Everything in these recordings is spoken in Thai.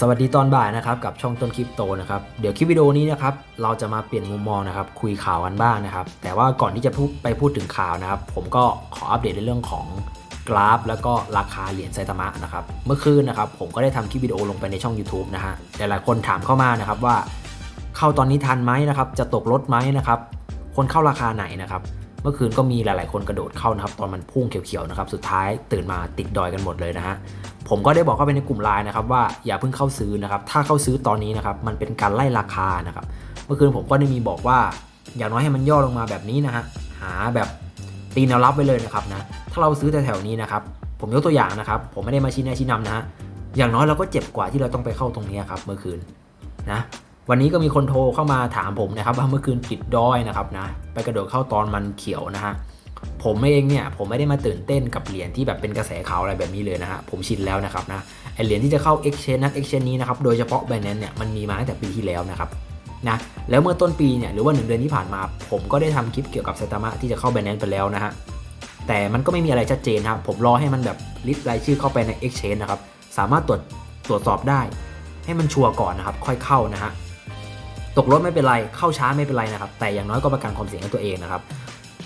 สวัสดีตอนบ่ายนะครับกับช่องต้นคริปโตนะครับเดี๋ยวคลิปวิดีโอนี้นะครับเราจะมาเปลี่ยนมุมมองนะครับคุยข่าวกันบ้างนะครับ แต่ว่าก่อนที่จะพูดไปพูดถึงข่าวนะครับ ผมก็ขออัปเดตในเรื่องของกราฟ แล้วก็ราคาเหรียญไซตามะนะครับเมื่อคืนนะครับผมก็ได้ทำคลิปวิดีโอลงไปในช่อง YouTube นะฮะหลายๆคนถามเข้ามานะครับว่า เข้าตอนนี้ทันไหมนะครับจะตกรถไหมนะครับคนเข้าราคาไหนนะครับ เมื่อคืนก็มีหลาย ๆ คนกระโดดเข้านะครับตอนมันพุ่งเขียวๆนะครับสุดท้ายตื่นมาติดดอยกันหมดเลยนะฮะผมก็ได้บอกเข้าไปในกลุ่มไลน์นะครับว่าอย่าเพิ่งเข้าซื้อนะครับถ้าเข้าซื้อตอนนี้นะครับมันเป็นการไล่ราคานะครับเมื่อคืนผมก็ได้มีบอกว่า อย่างน้อยให้มันย่อลงมาแบบนี้นะฮะหาแบบตีแนวรับไว้เลยนะครับนะถ้าเราซื้อแถวๆนี้นะครับผมยกตัวอย่างนะครับ ผมไม่ได้มาชี้แนะชี้นำนะฮะอย่างน้อยเราก็เจ็บกว่าที่เราต้องไปเข้าตรงนี้ครับเมื่อคืนนะ วันนี้ก็มีคนโทรเข้ามาถามผมนะครับว่าเมื่อคืนติดดอยนะครับนะไปกระโดดเข้าตอนมันเขียวนะฮะผมเองเนี่ยผมไม่ได้มาตื่นเต้นกับเหรียญที่แบบเป็นกระแสข่าวอะไรแบบนี้เลยนะฮะผมชินแล้วนะครับนะไอเหรียญที่จะเข้า Exchange นั้น Exchange นี้นะครับโดยเฉพาะ Binance เนี่ยมันมีมาตั้งแต่ปีที่แล้วนะครับนะแล้วเมื่อต้นปีเนี่ยหรือว่า 1 เดือนที่ผ่านมา ผมก็ได้ทำคลิปเกี่ยวกับไซตามะที่จะเข้า Binance ไปแล้วนะฮะแต่มันก็ไม่มีอะไรชัดเจนครับผมรอให้มันแบบลิสต์รายชื่อเข้าไปใน Exchange นะครับสามารถตรวจตรวจสอบได้ ให้มันชัวร์ก่อนนะครับค่อยเข้านะฮะ ตกรถไม่เป็นไร เข้าช้าไม่เป็นไรนะครับ แต่อย่างน้อยก็ประกันความเสี่ยงให้ตัวเองนะครับ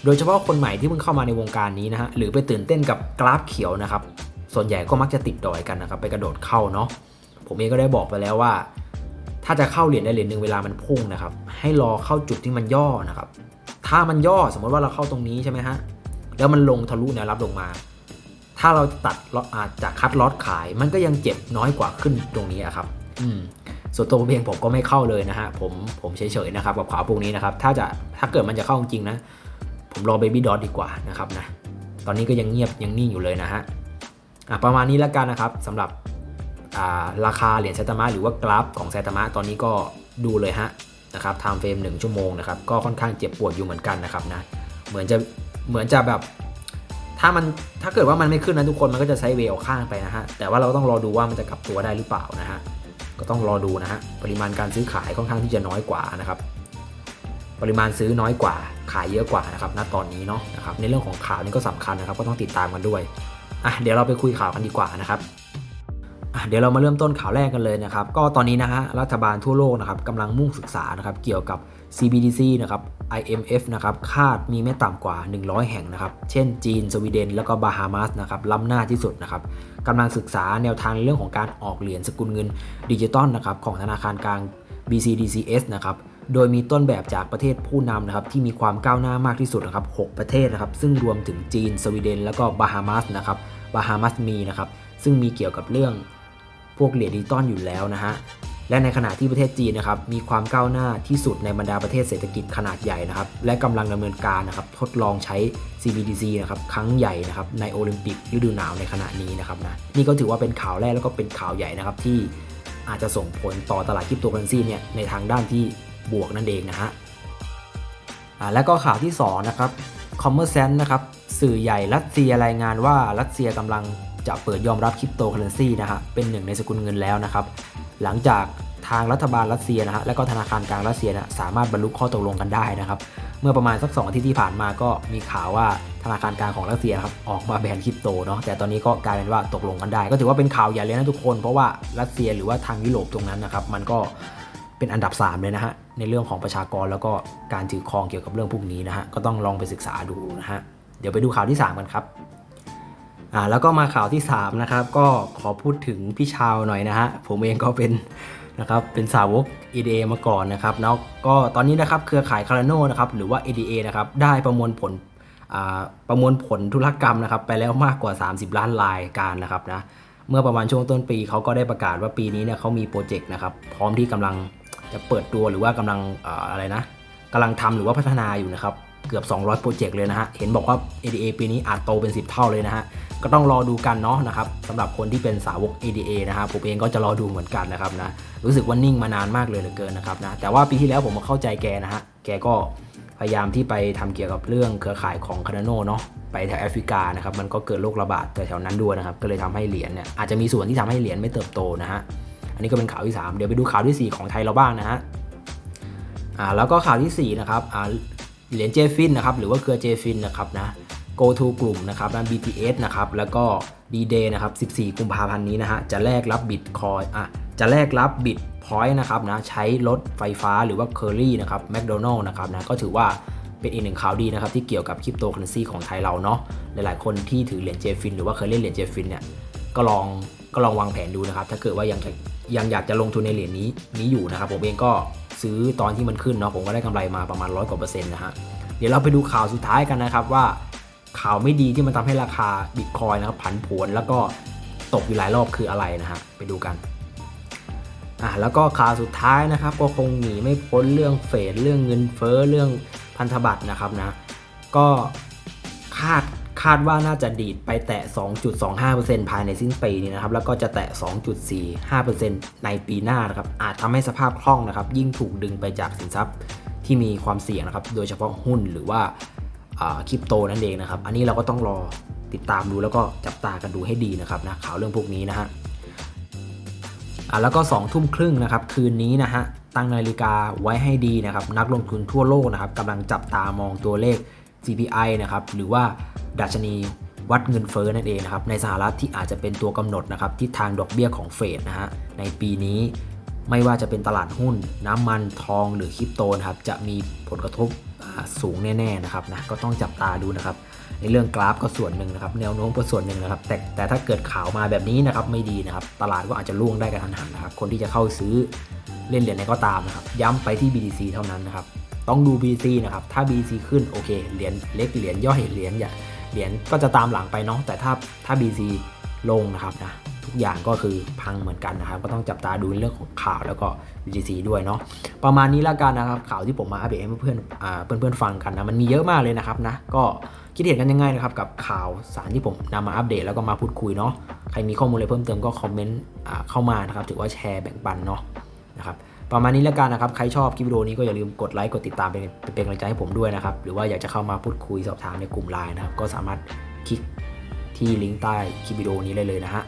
โดยเฉพาะคนใหม่ที่เพิ่งเข้ามาในวงการนี้นะฮะ หรือไปตื่นเต้นกับกราฟเขียวนะครับ ส่วนใหญ่ก็มักจะติดดอยกันนะครับ ไปกระโดดเข้าเนาะ ผมเองก็ได้บอกไปแล้วว่า ถ้าจะเข้าเหรียญใดเหรียญหนึ่งเวลามันพุ่งนะครับ ให้รอเข้าจุดที่มันย่อนะครับ ถ้ามันย่อสมมติว่าเราเข้าตรงนี้ใช่ไหมฮะ แล้วมันลงทะลุแนวรับลงมา ถ้าเราตัดล็อตอาจจะคัดล็อตขาย มันก็ยังเจ็บน้อยกว่าขึ้นตรงนี้อะครับ อืม ส่วนตัวผมเองผมก็ไม่เข้าเลยนะฮะ ผมผมเฉยๆนะครับกับข่าวพวกนี้นะครับ ถ้าจะถ้าเกิดมันจะเข้าจริงนะ ผมรอ Baby Dot ดีกว่านะครับนะ ตอนนี้ก็ยังเงียบยังนิ่งอยู่เลยนะฮะอะประมาณนี้แล้วกันนะครับสำหรับอ่าราคาเหรียญไซตามะหรือว่ากราฟของไซตามะตอนนี้ก็ดูเลยฮะนะครับไทม์เฟรมหนึ่งชั่วโมงนะครับก็ค่อนข้างเจ็บปวดอยู่เหมือนกันนะครับนะเหมือนจะเหมือนจะแบบถ้ามันถ้าเกิดว่ามันไม่ขึ้นนะทุกคนมันก็จะไซด์เวย์ออกข้างไปนะฮะแต่ว่าเราต้องรอดูว่ามันจะกลับตัวได้หรือเปล่านะฮะ ก็ต้องรอดูนะฮะปริมาณการซื้อขายค่อนข้างที่จะน้อยกว่านะครับปริมาณซื้อน้อยกว่า ขายเยอะกว่านะครับณตอนนี้เนาะนะครับในเรื่องของข่าวนี่ก็สำคัญนะครับ ก็ต้องติดตามกันด้วยอะเดี๋ยวเราไปคุยข่าวกันดีกว่านะครับเดี๋ยวเรามาเริ่มต้นข่าวแรกกันเลยนะครับ ก็ตอนนี้นะฮะรัฐบาลทั่วโลกนะครับกำลังมุ่งศึกษานะครับเกี่ยวกับ CBDC นะครับ IMF นะครับคาดมีไม่ต่ำกว่า 100 แห่งนะครับ เช่นจีน สวีเดน แล้วก็บาฮามาสนะครับล้ำหน้าที่สุดนะครับกำลังศึกษาแนวทางเรื่องของการออกเหรียญสกุลเงินดิจิตอลนะครับของธนาคารกลาง BCDCS นะครับโดยมีต้นแบบจากประเทศผู้นำนะครับที่มีความก้าวหน้ามากที่สุดนะครับ6ประเทศนะครับซึ่งรวมถึงจีน สวีเดน แล้วก็บาฮามาสนะครับบาฮามาสมีนะครับซึ่งมีเกี่ยวกับเรื่องพวกเหรียญดิจิตอลอยู่แล้วนะฮะ และในขณะที่ประเทศจีนนะครับมีความก้าวหน้าที่สุดในบรรดาประเทศเศรษฐกิจขนาดใหญ่นะครับและกำลังดำเนินการนะครับทดลองใช้ CBDC นะครับครั้งใหญ่นะครับในโอลิมปิกฤดูหนาวในขณะนี้นะครับนะนี่ก็ถือว่าเป็นข่าวแรกแล้วก็เป็นข่าวใหญ่นะครับที่อาจจะส่งผลต่อตลาดคริปโตเคอเรนซีเนี่ยในทางด้านที่บวกนั่นเองนะฮะแล้วก็ข่าวที่2นะครับ c o m m e r c e n นะครับสื่อใหญ่รัสเซียรายงานว่ารัสเซียกำลังจะเปิดยอมรับคริปโตเคอเรนซีนะฮะเป็นหนึ่งในสกุลเงินแล้วนะครับ หลังจากทางรัฐบาลรัสเซียนะฮะและก็ธนาคารกลางรัสเซียนะสามารถบรรลุข้อตกลงกันได้นะครับเมื่อประมาณสัก 2 อาทิตย์ที่ผ่านมาก็มีข่าวว่าธนาคารกลางของรัสเซียครับออกมาแบนคริปโตเนาะแต่ตอนนี้ก็กลายเป็นว่าตกลงกันได้ ก็ถือว่าเป็นข่าวใหญ่เลยนะทุกคน เพราะว่ารัสเซียหรือว่าทางยุโรปตรงนั้นนะครับมันก็เป็นอันดับ 3 เลยนะฮะในเรื่องของประชากรแล้วก็การถือครองเกี่ยวกับเรื่องพวกนี้นะฮะก็ต้องลองไปศึกษาดูนะฮะเดี๋ยวไปดูข่าวที่ 3 กันครับ อ่าแล้วก็มาข่าวที่3นะครับก็ขอพูดถึงพี่ชาวหน่อยนะฮะผมเองก็เป็นนะครับเป็นสาวก EDA มาก่อนนะครับแล้วก็ตอนนี้นะครับเครือข่ายคาร์โนนะครับหรือว่า EDA นะครับได้ประมวลผลอ่าประมวลผลธุรกรรมนะครับไปแล้วมากกว่า 30 ล้านรายการนะครับนะเมื่อประมาณช่วงต้นปีเขาก็ได้ประกาศว่าปีนี้เนี่ยเขามีโปรเจกต์นะครับพร้อมที่กำลังจะเปิดตัวหรือว่ากำลังอ่าอะไรนะกำลังทำหรือว่าพัฒนาอยู่นะครับ เกือบ 200 โปรเจกต์เลยนะฮะ เห็นบอกว่า ADA ปีนี้อาจโตเป็น 10 เท่าเลยนะฮะ ก็ต้องรอดูกันเนาะนะครับสำหรับคนที่เป็นสาวก ADA นะครับผมเองก็จะรอดูเหมือนกันนะครับนะ รู้สึกว่านิ่งมานานมากเลยเหลือเกินนะครับนะ แต่ว่าปีที่แล้วผมก็เข้าใจแกนะฮะ แกก็พยายามที่ไปทำเกี่ยวกับเรื่องเครือข่ายของคานาโนเนาะไปแถวแอฟริกานะครับมันก็เกิดโรคระบาดแถวนั้นด้วยนะครับก็เลยทำให้เหรียญเนี่ยอาจจะมีส่วนที่ทำให้เหรียญไม่เติบโตนะฮะอันนี้ก็เป็นข่าวที่ 3 เดี๋ยวไปดูข่าวที่ 4 ของไทยเราบ้างนะฮะอ่าแล้วก็ข่าวที่4นะครับอ่า เหรียญเจฟินนะครับหรือว่าเครือเจฟินนะครับนะ Go to กลุ่มนะครับนะ BTS นะครับแล้วก็ D-Day นะครับ 14 กุมภาพันธ์นี้นะฮะจะแลกรับบิตคอยอะจะแลกรับบิตพอยต์นะครับนะใช้รถไฟฟ้าหรือว่าเคอรี่นะครับแมคโดนัลล์นะครับนะก็ถือว่าเป็นอีกหนึ่งข่าวดีนะครับที่เกี่ยวกับคริปโตเคอเรนซีของไทยเราเนาะหลายๆคนที่ถือเหรียญเจฟินหรือว่าเคยเล่นเหรียญเจฟินเนี่ยก็ลองก็ลองวางแผนดูนะครับถ้าเกิดว่ายังยังอยากจะลงทุนในเหรียญนี้นี้อยู่นะครับผมเองก็ ซื้อตอนที่มันขึ้นเนาะผมก็ได้กำไรมาประมาณร้อยกว่าเปอร์เซ็นต์นะฮะเดี๋ยวเราไปดูข่าวสุดท้ายกันนะครับว่าข่าวไม่ดีที่มันทำให้ราคาบิตคอยนะครับผันผวนแล้วก็ตกอยู่หลายรอบคืออะไรนะฮะไปดูกันอะแล้วก็ข่าวสุดท้ายนะครับ ก็คงหนีไม่พ้นเรื่องเฟดเรื่องเงินเฟ้อเรื่องพันธบัตรนะครับนะก็คาด คาดว่าน่าจะดีดไปแตะ 2.25%ภายในสิ้นปีนี้นะครับ แล้วก็จะแตะ 2.45%ในปีหน้านะครับ อาจทำให้สภาพคล่องนะครับ ยิ่งถูกดึงไปจากสินทรัพย์ที่มีความเสี่ยงนะครับ โดยเฉพาะหุ้นหรือว่าคริปโตนั่นเองนะครับ อันนี้เราก็ต้องรอติดตามดูแล้วก็จับตากันดูให้ดีนะครับนะข่าวเรื่องพวกนี้นะฮะอ่าแล้วก็2องทุ่มครึ่งนะครับคืนนี้นะฮะตั้งนาฬิกาไว้ให้ดีนะครับนักลงทุนทั่วโลกนะครับกำลังจับตามองตัวเลข CPI นะครับหรือว่าดัชนีวัดเงินเฟ้อนั่นเองนะครับในสหรัฐที่อาจจะเป็นตัวกำหนดนะครับทิศทางดอกเบี้ยของเฟดนะฮะในปีนี้ไม่ว่าจะเป็นตลาดหุ้น น้ำมันทองหรือคริปโตนะครับจะมีผลกระทบสูงแน่ๆนะครับนะก็ต้องจับตาดูนะครับ ในเรื่องกราฟก็ส่วนหนึ่งนะครับ แนวโน้มก็ส่วนหนึ่งนะครับ แต่แต่ถ้าเกิดข่าวมาแบบนี้นะครับไม่ดีนะครับ ตลาดก็อาจจะล่วงได้กันทันหันนะครับ คนที่จะเข้าซื้อเล่นเหรียญไหนก็ตามนะครับ ย้ำไปที่ BTC เท่านั้นนะครับ ต้องดู BC นะครับ ถ้า BC ขึ้นโอเค เหรียญเล็ก เหรียญย่อย เหรียญใหญ่เหรียญก็จะตามหลังไปเนาะ แต่ถ้าถ้า BC ลงนะครับนะ ทุกอย่างก็คือพังเหมือนกันนะครับ ก็ต้องจับตาดูเรื่องของข่าวแล้วก็ BTC ด้วยเนาะ ประมาณนี้ล้วกันนะครับ ข่าวที่ผมมาอัปเดตให้เพื่อนอ่าเพื่อนๆฟังกันนะ มันมีเยอะมากเลยนะครับนะ ก็คิดเห็นกันยังไงนะครับกับข่าวสารที่ผมนำมาอัปเดตแล้วก็มาพูดคุยเนาะ ใครมีข้อมูลอะไรเพิ่มเติมก็คอมเมนต์อ่าเข้ามานะครับ ถือว่าแชร์แบ่งปันเนาะนะครับ ประมาณนี้แล้วกันนะครับ ใครชอบคลิปวิดีโอนี้ก็อย่าลืมกดไลค์กดติดตามเป็นเป็นกำลังใจให้ผมด้วยนะครับ หรือว่าอยากจะเข้ามาพูดคุยสอบถามในกลุ่มไลน์นะครับ ก็สามารถคลิกที่ลิงก์ใต้คลิปวิดีโอนี้ได้เลยนะฮะ